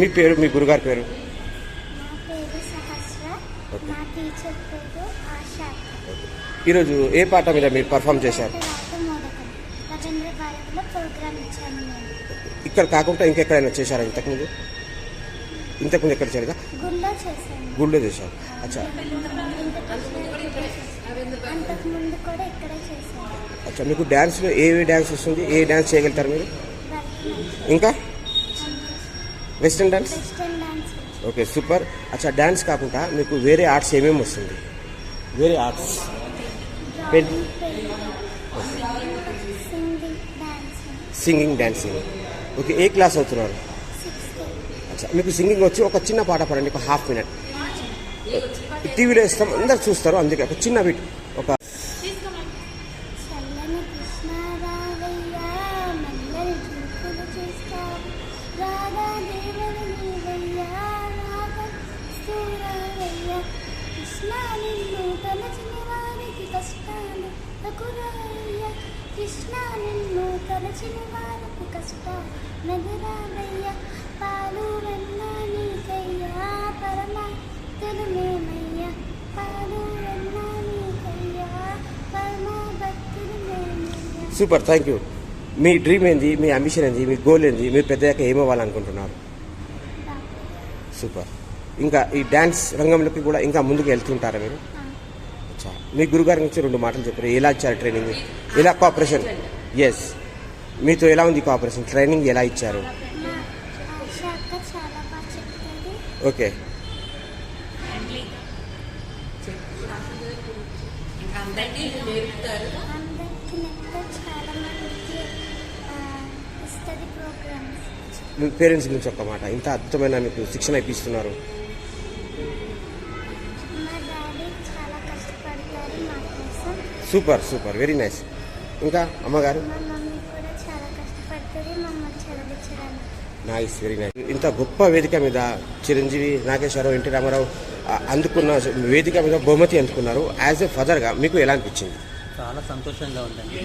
మీ పేరు మీ గురుగారి పేరు? ఈరోజు ఏ పాట మీద మీరు పర్ఫామ్ చేశారు? ఇక్కడ కాకుండా ఇంకెక్కడైనా చేశారా ఇంతకుముందు? ఇంతకుముందు ఎక్కడ చేయలేదా గుళ్ళో చేశారు. అచ్చా. అచ్చా. మీకు డ్యాన్స్లో ఏ ఏ డ్యాన్స్ వస్తుంది? ఏ డ్యాన్స్ చేయగలుగుతారు మీరు? ఇంకా? వెస్ట్రన్ డ్యాన్స్ ఓకే సూపర్ అచ్చా డ్యాన్స్ కాకుండా మీకు వేరే ఆర్ట్స్ ఏమేమి వస్తుంది? వేరే ఆర్ట్స్ సింగింగ్ డాన్సింగ్ ఓకే ఏ క్లాస్ అవుతున్నారు? అచ్చా మీకు సింగింగ్ వచ్చి ఒక చిన్న పాట పాడండి ఒక హాఫ్ మినిట్ టీవీలో ఇస్తాం అందరు చూస్తారు అందుకే ఒక చిన్న బిట్ నిన్ను తలచిన వారికి కష్టాలు తకురాయ్యా కృష్ణ నిన్ను తలచిన వారికి కష్టాలు. నగరావయ్యా పాలు వెన్న నీకయ్యా పరమాత్తులు మేమయ్యా. పాలు వెన్న నీకయ్యా పరమ భక్తులు మేమయ్యా. సూపర్ థ్యాంక్ యూ మీ డ్రీమ్ ఏంది? మీ అంబిషన్ ఏంది? మీ గోల్ ఏంది? మీరు పెద్దయ్యాక ఏమవ్వాలనుకుంటున్నారు? సూపర్ ఇంకా ఈ డ్యాన్స్ రంగంలోకి కూడా ఇంకా ముందుకు వెళ్తుంటారా మీరు? మీ గురుగారి నుంచి రెండు మాటలు చెప్పారు ఎలా ఇచ్చారు ట్రైనింగ్? ఎలా కోఆపరేషన్ ఎస్ మీతో ఎలా ఉంది కోఆపరేషన్ ట్రైనింగ్ ఎలా ఇచ్చారు? ఓకే పేరెంట్స్ గురించి ఒక మాట. ఇంత అద్భుతమైన మీకు శిక్షణ ఇప్పిస్తున్నారు. సూపర్ సూపర్ వెరీ నైస్ ఇంకా అమ్మగారు? నైస్ వెరీ నైస్ ఇంత గొప్ప వేదిక మీద చిరంజీవి నాగేశ్వరరావు ఎన్టీ రామారావు అందుకున్న వేదిక మీద బహుమతి అందుకున్నారు. యాజ్ ఎ ఫాదర్గా మీకు ఎలా అనిపించింది? చాలా సంతోషంగా ఉందండి.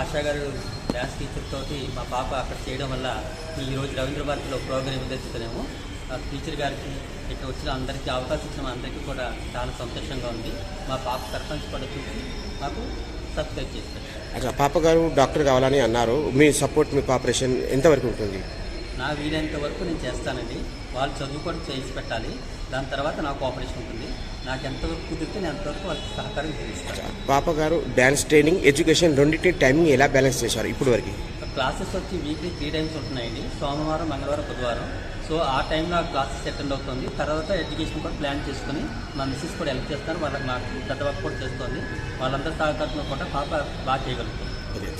ఆశా గారు డ్యాన్స్ టీచర్ తోటి మా పాప అక్కడ చేయడం వల్ల ఈ రోజు రవీంద్ర భారతిలో ప్రోగ్రామ్ ఉద్దేశిస్తున్నాము ఆ టీచర్ గారికి ఇక్కడ వచ్చిన అందరికీ అవకాశం ఇచ్చిన అందరికీ కూడా చాలా సంతోషంగా ఉంది. మా పాప సర్పంచ్ కూడా చూసి మాకు సబ్స్క్రైబ్ చేస్తారు అచ్చా పాప గారు డాక్టర్ కావాలని అన్నారు. మీ సపోర్ట్ మీ కోఆపరేషన్ ఎంతవరకు ఉంటుంది? నా వీలైనంత వరకు నేను చేస్తానండి. వాళ్ళు చదువు కూడా చేసి పెట్టాలి. దాని తర్వాత నాకు ఆపరేషన్ ఉంటుంది. నాకు ఎంతవరకు కుదిరితే నేను అంతవరకు వాళ్ళకి సహకారం చేస్తాను. పాప గారు డ్యాన్స్ ట్రైనింగ్ ఎడ్యుకేషన్ రెండింటి టైమింగ్ ఎలా బ్యాలెన్స్ చేశారు ఇప్పుడు వరకు క్లాసెస్ వచ్చి వీక్లీ త్రీ టైమ్స్ ఉంటున్నాయండి. సోమవారం మంగళవారం బుధవారం. సో ఆ టైంలో ఆ క్లాసెస్ అటెండ్ అవుతుంది. తర్వాత ఎడ్యుకేషన్ కూడా ప్లాన్ చేసుకుని మా మిస్సెస్ కూడా హెల్ప్ చేస్తారు. వాళ్ళకి నాకు పెద్ద వర్క్ కూడా చేస్తుంది. వాళ్ళందరి సహకారంలో కూడా పాప బాగా చేయగలుగుతుంది.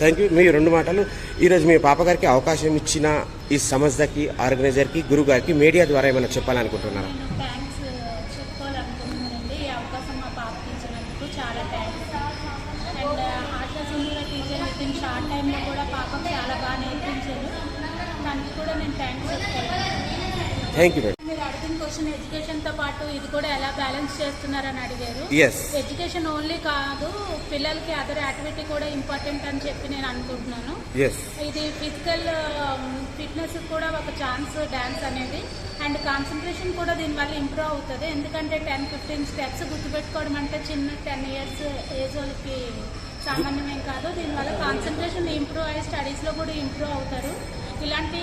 Thank you. మీ రెండు మాటలు. ఈరోజు మీ పాప గారికి అవకాశం ఇచ్చిన ఈ సంస్థకి ఆర్గనైజర్కి గురువు గారికి మీడియా ద్వారా ఏమైనా చెప్పాలనుకుంటున్నారా? చాలా కూడా పాపకు బాగా నేర్పించారు. దానికి కూడా నేను థ్యాంక్స్ థ్యాంక్ యూ మేడం మీరు అడిగిన క్వశ్చన్ ఎడ్యుకేషన్తో పాటు ఇది కూడా ఎలా బ్యాలెన్స్ చేస్తున్నారని అడిగారు. ఎడ్యుకేషన్ ఓన్లీ కాదు పిల్లలకి అదర్ యాక్టివిటీ కూడా ఇంపార్టెంట్ అని చెప్పి నేను అనుకుంటున్నాను. ఇది ఫిజికల్ ఫిట్నెస్ కూడా ఒక ఛాన్స్ డ్యాన్స్ అనేది. అండ్ కాన్సన్ట్రేషన్ కూడా దీనివల్ల ఇంప్రూవ్ అవుతుంది. ఎందుకంటే టెన్ ఫిఫ్టీన్ స్టెప్స్ గుర్తుపెట్టుకోవడం అంటే చిన్న టెన్ ఇయర్స్ ఏజ్ వాళ్ళకి సామాన్యమేం కాదు. దీనివల్ల కాన్సన్ట్రేషన్ ఇంప్రూవ్ అయ్యి స్టడీస్లో కూడా ఇంప్రూవ్ అవుతారు. ఇలాంటి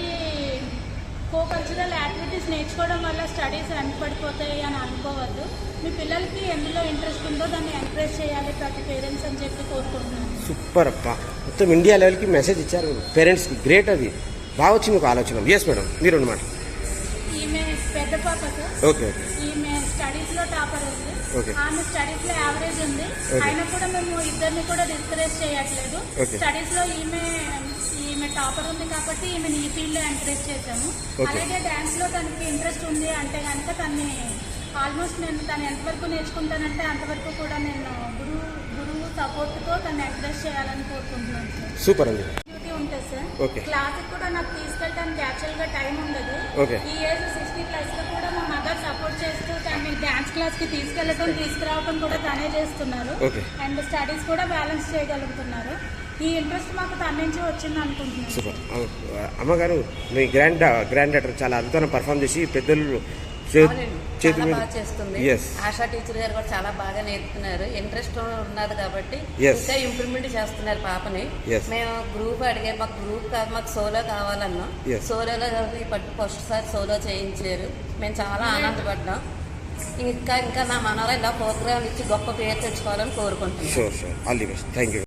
కో కల్చరల్ యాక్టివిటీస్ నేర్చుకోవడం వల్ల స్టడీస్ వెనకబడిపోతాయి అని అనుకోవద్దు. మీ పిల్లలకి ఎందులో ఇంట్రెస్ట్ ఉందో దాన్ని ఎంకరేజ్ చేయాలి ప్రతి పేరెంట్స్ అని చెప్పి కోరుకుంటున్నాను. సూపర్ అప్ప మొత్తం ఇండియా లెవెల్కి మెసేజ్ ఇచ్చారు. పేరెంట్స్కి గ్రేట్ అది. బాగా వచ్చింది మీకు ఆలోచన. ఎస్ మేడం మీరు రెండు మాట ఈమె పెద్ద పాప ఓకే ఈమె స్టడీస్లో టాపర్ ఉంది. ఆమె స్టడీస్లో యావరేజ్ ఉంది. అయినా కూడా మేము ఇద్దరిని కూడా డిస్కరేజ్ చేయట్లేదు. స్టడీస్లో ఈమె టాపర్ ఉంది కాబట్టి ఈమెను ఈ ఫీల్డ్లో ఎంకరేజ్ చేశాము. అలాగే డాన్స్లో తనకి ఇంట్రెస్ట్ ఉంది అంటే కనుక తన్ని ఆల్మోస్ట్ నేను తను ఎంతవరకు నేర్చుకుంటానంటే అంతవరకు కూడా నేను గురువు గురువు సపోర్ట్తో తను ఎంకరేజ్ చేయాలని కోరుకుంటున్నాను సూపర్ అండి ఉంటుంది సార్. క్లాస్ కూడా నాకు తీసుకెళ్ళడానికి యాక్చువల్గా టైం ఉండదు. ఈ ఏజ్ సిక్స్టీ ప్లస్లో కూడా మా మదర్ సపోర్ట్ చేస్తూ తనని డాన్స్ క్లాస్కి తీసుకెళ్ళటం తీసుకురావడం కూడా తనే చేస్తున్నారు. అండ్ స్టడీస్ కూడా బ్యాలెన్స్ చేయగలుగుతున్నారు ఈ ఇంట్రెస్ట్ మాకు తన నుంచి వచ్చింది అనుకుంటున్నాను. సూపర్. అమ్మగారు మీ గ్రాండ్ గ్రాండ్ డాటర్ చాలా అద్భుతంగా పర్ఫామ్ చేసి పెద్దలు చే- అవునండి చేతి చాలా మీద బాగా చేస్తుంది. ఆశా టీచర్ గారు కూడా చాలా బాగా నేర్పుతున్నారు. ఇంట్రెస్ట్ ఉన్నది కాబట్టి. ఇంకా ఇంప్రూవ్మెంట్ చేస్తున్నారు పాపని. మేము గ్రూప్ అడిగారు మాకు గ్రూప్ కాదు మాకు సోలో కావాలన్నా. సోలోలో ఫస్ట్ సారి సోలో చేయించారు. మేము చాలా ఆనందపడ్డాం. ఇంకా ఇంకా నా మనలో ఇలా ప్రోగ్రామ్ ఇచ్చి గొప్ప పేరు తెచ్చుకోవాలని కోరుకుంటున్నాం. Sure sure all the best thank you